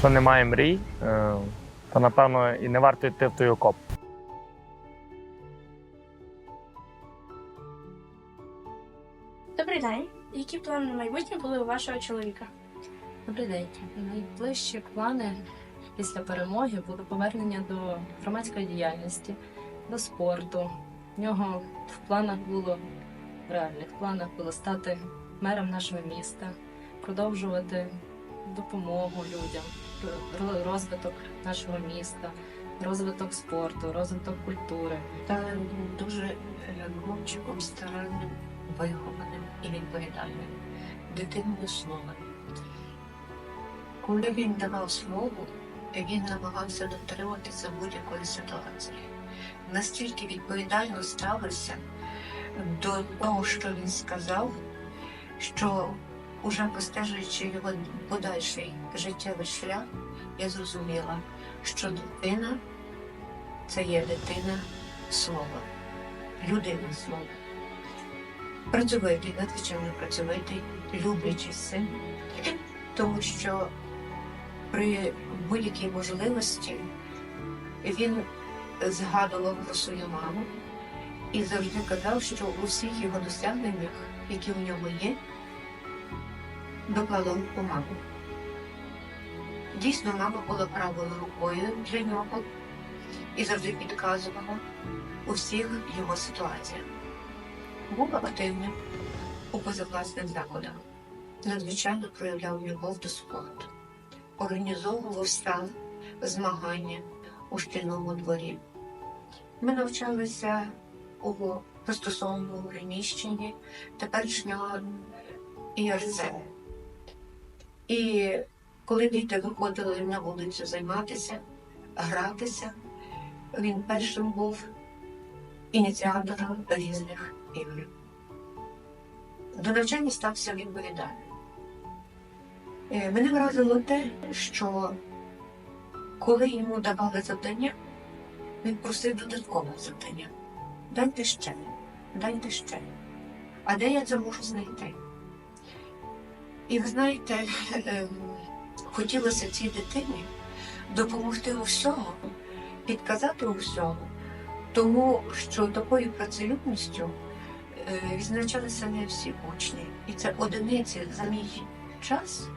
Якщо немає мрій, е, то напевно і не варто йти в той окоп. Добрий день. Які плани на майбутнє були у вашого чоловіка? Добрий день. Найближчі плани після перемоги було повернення до громадської діяльності, до спорту. В нього в планах було в реальних планах було стати мером нашого міста, продовжувати допомогу людям, розвиток нашого міста, розвиток спорту, розвиток культури. та дуже е, хлопчиком старанним, вихованим і відповідальним, дитиною слова. Коли він давав слово, він намагався дотримуватися будь-якої ситуації. Настільки відповідально ставився до того, що він сказав, що уже постежуючи його подальший життєвий шлях, я зрозуміла, що дитина це є дитина слова, людина слова. Працьовитий, надзвичайно працьовитий, люблячий син, тому що при будь-якій можливості він згадував про свою маму і завжди казав, що у всіх його досягненнях, які в нього є, докладав у маму. Дійсно, мама була правою рукою для нього і завжди підказувала у всіх його ситуаціях. Був активним у позакласних заходах, надзвичайно проявляв любов до спорту, організовував стан змагання у шкільному дворі. Ми навчалися у пристосованому приміщенні теперішнього ІРЦ. І коли діти виходили на вулицю займатися, гратися, він першим був ініціатором різних ігор. До навчання стався відповідальним. Е, Мене вразило те, що коли йому давали завдання, він просив додаткове завдання. Дайте ще, дайте ще. А де я це можу знайти? І ви знаєте, ем, хотілося цій дитині допомогти у всьому, підказати у всьому, тому що такою працелюбністю е, відзначалися не всі учні. І це одиниці за мій час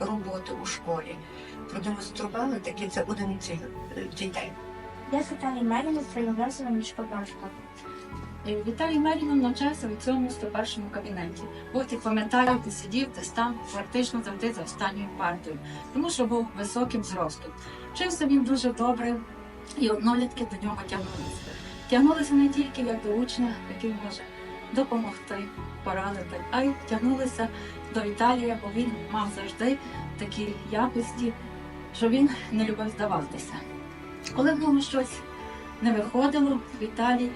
роботи у школі продемонстрували такі це одиниці е, дітей. Я з Віталієм Меріном тренувався на міжподорожку. Е, Віталій Мерінов навчався у цьому 101 кабінеті. От як пам'ятаю, ти сидів десь там практично завжди за останньою партою, тому що був високим зростом. Вчився він дуже добре, і однолітки до нього тягнулися. Тягнулися не тільки як до учня, який може допомогти, порадити, а й тягнулися до Віталія, бо він мав завжди такі якості, що він не любив здаватися. Коли в ньому щось не виходило, Віталій е,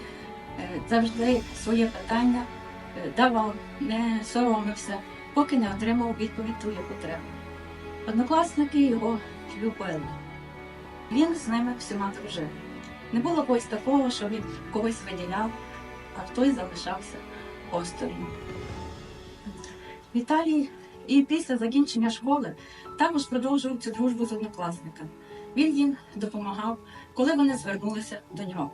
завжди своє питання е, давав, не соромився, поки не отримав відповідь ту, яку треба. Однокласники його любили. Він з ними всіма дружив. Не було когось такого, що він когось виділяв, а хтось залишався осторонь. Віталій і після закінчення школи також продовжував цю дружбу з однокласниками. Він їм допомагав, коли вони звернулися до нього.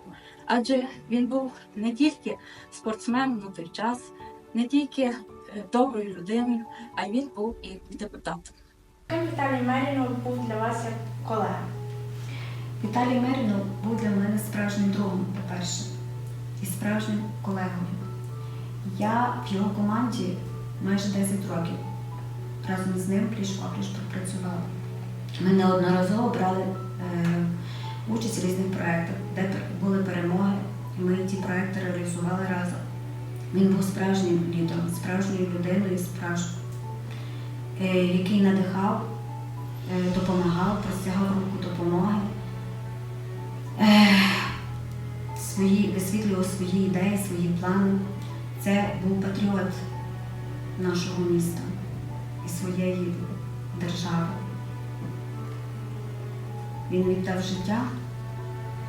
Адже він був не тільки спортсменом на той час, не тільки е, доброю людиною, а й він був і депутатом. Ким Віталій Мерінов був для вас як колега? Віталій Мерінов був для мене справжнім другом, по-перше, і справжнім колегою. Я в його команді майже 10 років. Разом з ним пліч-опліч пропрацювала. Ми неодноразово брали е, участь в різних проєктах, де були перемоги, і ми ті проєкти реалізували разом. Він був справжнім лідером, справжньою людиною, справжнім, е, який надихав, е, допомагав, простягав руку допомоги свої, висвітлював свої ідеї, свої плани. Це був патріот нашого міста своєї держави. Він віддав життя,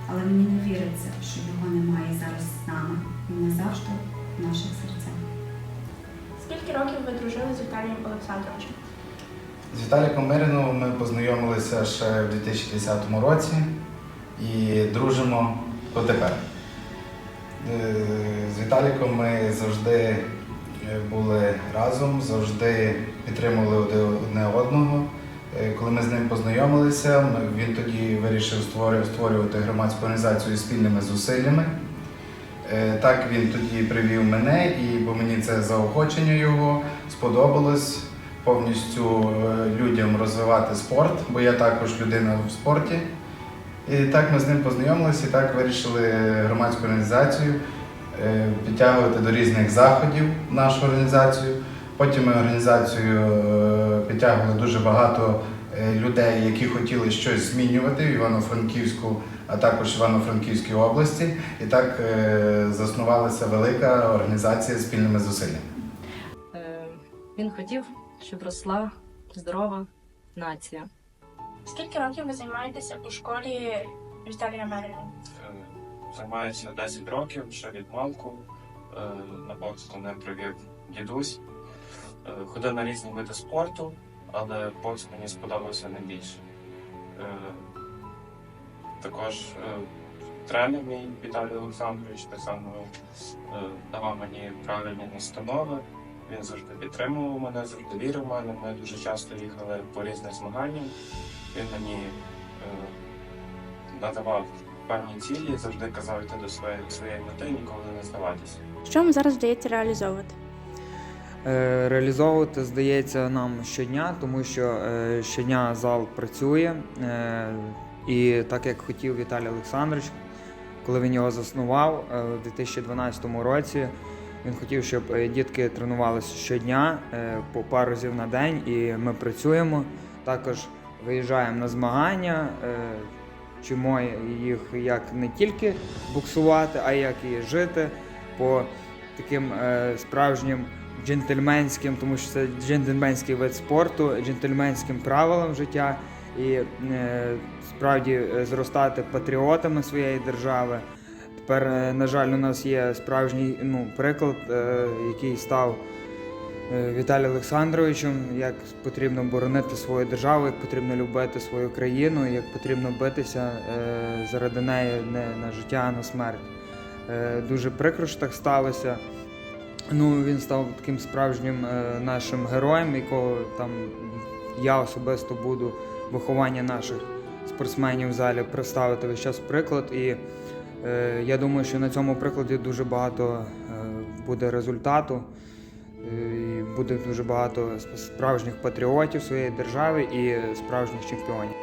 але мені не віриться, що його немає зараз з нами. Він назавжди в наших серцях. Скільки років ви дружили з Віталієм Олександровичем? З Віталіком Мириновим ми познайомилися ще в 2010 році і дружимо дотепер. Е, З Віталіком ми завжди е, були разом, завжди підтримували одне одного. Е, Коли ми з ним познайомилися, він тоді вирішив створювати громадську організацію спільними зусиллями. Е, Так він тоді привів мене, і бо мені це заохочення його сподобалось повністю е, людям розвивати спорт, бо я також людина в спорті. І так ми з ним познайомилися і так вирішили громадську організацію підтягувати до різних заходів нашу організацію. Потім ми організацію е, підтягували дуже багато е, людей, які хотіли щось змінювати в Івано-Франківську, а також в Івано-Франківській області. І так е, заснувалася велика організація спільними зусиллями. Він хотів, щоб росла здорова нація. Скільки років ви займаєтеся у школі Віталія Мерина? Займаюся 10 років, ще від малку. На бокс мене привів дідусь. Е, Ходив на різні види спорту, але бокс мені сподобався найбільше. Е, Також е, тренер мій Віталій Олександрович так само давав мені правильні настанови. Він завжди підтримував мене, завжди вірив в мене. Ми дуже часто їхали по різних змаганнях. Він мені надавав певні цілі, завжди казав йти до своєї, своєї мети, ніколи не здаватися. Що вам зараз вдається реалізовувати? Е, Реалізовувати здається нам щодня, тому що е, щодня зал працює. е, І так як хотів Віталій Олександрович, коли він його заснував у 2012 році, він хотів, щоб дітки тренувалися щодня по пару разів на день, і ми працюємо. Також виїжджаємо на змагання, вчимо їх як не тільки буксувати, а як і жити по таким справжнім джентльменським, тому що це джентльменський вид спорту, джентльменським правилам життя і е, справді е, зростати патріотами своєї держави. Тепер, е, на жаль, у нас є справжній ну, приклад, який став Віталій Олександровичем, як потрібно боронити свою державу, як потрібно любити свою країну, як потрібно битися заради неї не на життя, а на смерть. Дуже прикро, що так сталося. Ну, він став таким справжнім е, нашим героєм, якого там я особисто буду виховання наших спортсменів в залі представити весь час приклад. І е, я думаю, що на цьому прикладі дуже багато е, буде результату. Е, і буде дуже багато справжніх патріотів своєї держави і справжніх чемпіонів.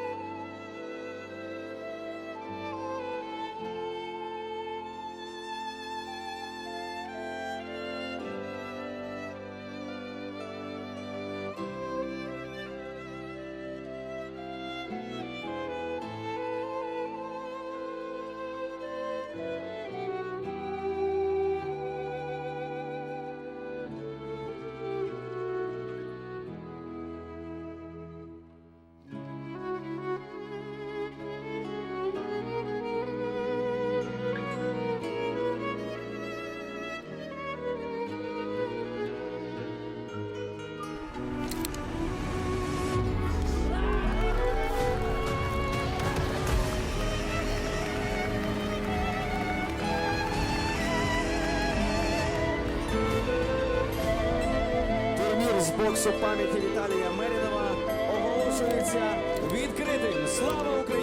Боксу пам'яті Віталія Мерінова оголошується відкритим. Слава Україні!